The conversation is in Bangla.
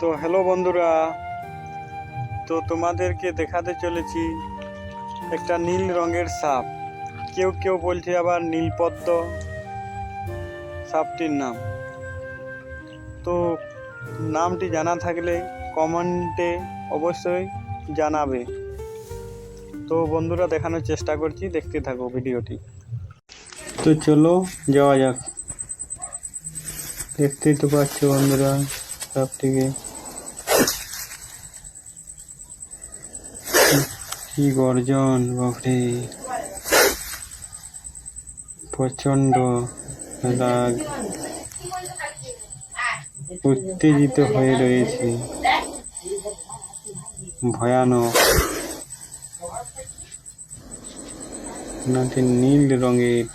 তো হ্যালো বন্ধুরা, তো তোমাদেরকে দেখাতে চলেছি একটা নীল রঙের সাপ। কেউ কেউ বলছে আবার নীলপদ্ম সাপটির নাম। তো নামটি জানা থাকলে কমেন্টে অবশ্যই জানাবে। তো বন্ধুরা, দেখানোর চেষ্টা করছি, দেখতে থাকো ভিডিওটি। তো চলো যাওয়া যাক। দেখতেই তো পাচ্ছ বন্ধুরা, সাপটিকে। কি গর্জন বাপরে। প্রচণ্ড রাগ। উত্তেজিত হয়ে রয়েছে। ভয়ানক। নাটি নীল রঙের